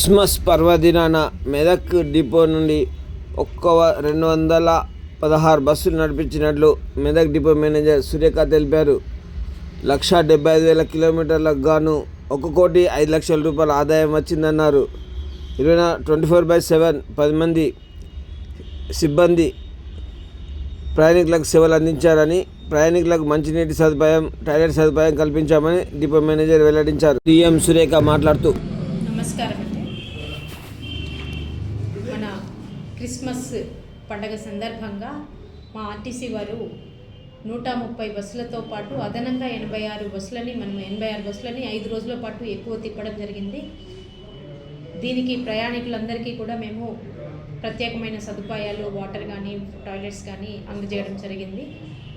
Christmas పర్వదినాన Medak depot నుండి ఒక్క రెండు వందల పదహారు బస్సులు నడిపించినట్లు మెదక్ డిపో మేనేజర్ సురేఖ తెలిపారు. లక్ష డెబ్బై ఐదు వేల కిలోమీటర్లకు గాను ఒక కోటి ఐదు లక్షల రూపాయల ఆదాయం వచ్చిందన్నారు. ఇరవై ట్వంటీ ఫోర్ బై సెవెన్ పది మంది సిబ్బంది ప్రయాణికులకు సేవలు అందించారని ప్రయాణికులకు మంచినీటి సదుపాయం టాయిలెట్ సదుపాయం కల్పించామని డిపో మేనేజర్ వెల్లడించారు. సీఎం సురేఖ మాట్లాడుతూ నమస్కారం. మన క్రిస్మస్ పండగ సందర్భంగా మా ఆర్టీసీ వారు నూట ముప్పై బస్సులతో పాటు అదనంగా ఎనభై ఆరు బస్సులని మనం ఎనభై ఆరు బస్సులని ఐదు రోజుల పాటు ఎక్కువ తిప్పడం జరిగింది. దీనికి ప్రయాణికులందరికీ కూడా మేము ప్రత్యేకమైన సదుపాయాలు వాటర్ కానీ టాయిలెట్స్ కానీ అందజేయడం జరిగింది.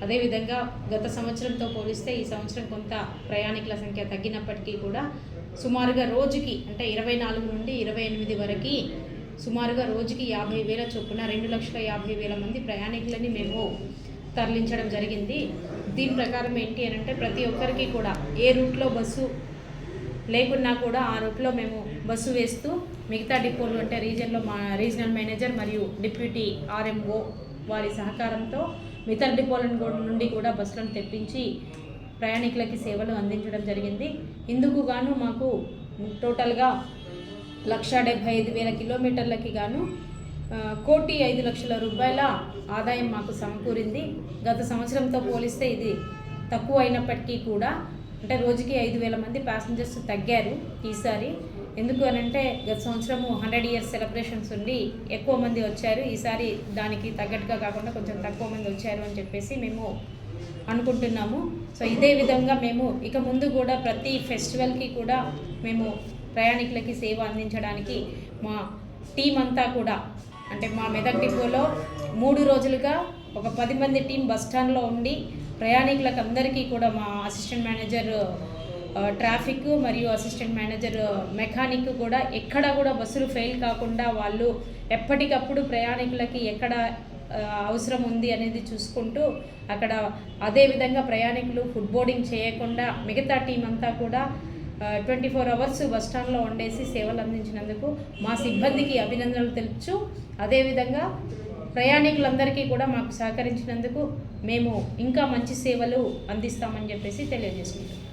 అదేవిధంగా గత సంవత్సరంతో పోలిస్తే ఈ సంవత్సరం కొంత ప్రయాణికుల సంఖ్య తగ్గినప్పటికీ కూడా సుమారుగా రోజుకి అంటే ఇరవై నాలుగు నుండి ఇరవై ఎనిమిది వరకు సుమారుగా రోజుకి యాభై వేల చొప్పున రెండు లక్షల యాభై వేల మంది ప్రయాణికులని మేము తరలించడం జరిగింది. దీని ప్రకారం ఏంటి అని అంటే ప్రతి ఒక్కరికి కూడా ఏ రూట్లో బస్సు లేకున్నా కూడా ఆ రూట్లో మేము బస్సు వేస్తూ మిగతా డిపోలు అంటే రీజన్లో మా రీజనల్ మేనేజర్ మరియు డిప్యూటీ ఆర్ఎంఓ వారి సహకారంతో మిగతా డిపోల నుండి కూడా బస్సులను తెప్పించి ప్రయాణికులకి సేవలు అందించడం జరిగింది. ఇందుకు గాను మాకు టోటల్గా లక్ష డెబ్భై ఐదు వేల కిలోమీటర్లకి గాను కోటి ఐదు లక్షల రూపాయల ఆదాయం మాకు సమకూరింది. గత సంవత్సరంతో పోలిస్తే ఇది తక్కువ అయినప్పటికీ కూడా అంటే రోజుకి ఐదు వేల మంది ప్యాసింజర్స్ తగ్గారు ఈసారి. ఎందుకు అని అంటే గత సంవత్సరము హండ్రెడ్ ఇయర్స్ సెలబ్రేషన్స్ ఉండి ఎక్కువ మంది వచ్చారు. ఈసారి దానికి తగ్గట్టుగా కాకుండా కొంచెం తక్కువ మంది వచ్చారు అని చెప్పేసి మేము అనుకుంటున్నాము. సో ఇదే విధంగా మేము ఇక ముందు కూడా ప్రతి ఫెస్టివల్కి కూడా మేము ప్రయాణికులకి సేవ అందించడానికి మా టీం అంతా కూడా అంటే మా మెదక్ డిపోలో మూడు రోజులుగా ఒక పది మంది టీం బస్ స్టాండ్లో ఉండి ప్రయాణికులకు అందరికీ కూడా మా అసిస్టెంట్ మేనేజర్ ట్రాఫిక్ మరియు అసిస్టెంట్ మేనేజర్ మెకానిక్ కూడా ఎక్కడ కూడా బస్సులు ఫెయిల్ కాకుండా వాళ్ళు ఎప్పటికప్పుడు ప్రయాణికులకి ఎక్కడ అవసరం ఉంది అనేది చూసుకుంటూ అక్కడ అదే విధంగా ప్రయాణికులు ఫుడ్ బోర్డింగ్ చేయకుండా మిగతా టీం అంతా కూడా ట్వంటీ ఫోర్ అవర్స్ బస్ స్టాండ్లో సేవలు అందించినందుకు మా సిబ్బందికి అభినందనలు తెలుపుచు అదేవిధంగా ప్రయాణికులందరికీ కూడా మాకు సహకరించినందుకు మేము ఇంకా మంచి సేవలు అందిస్తామని చెప్పేసి తెలియజేసుకుంటాం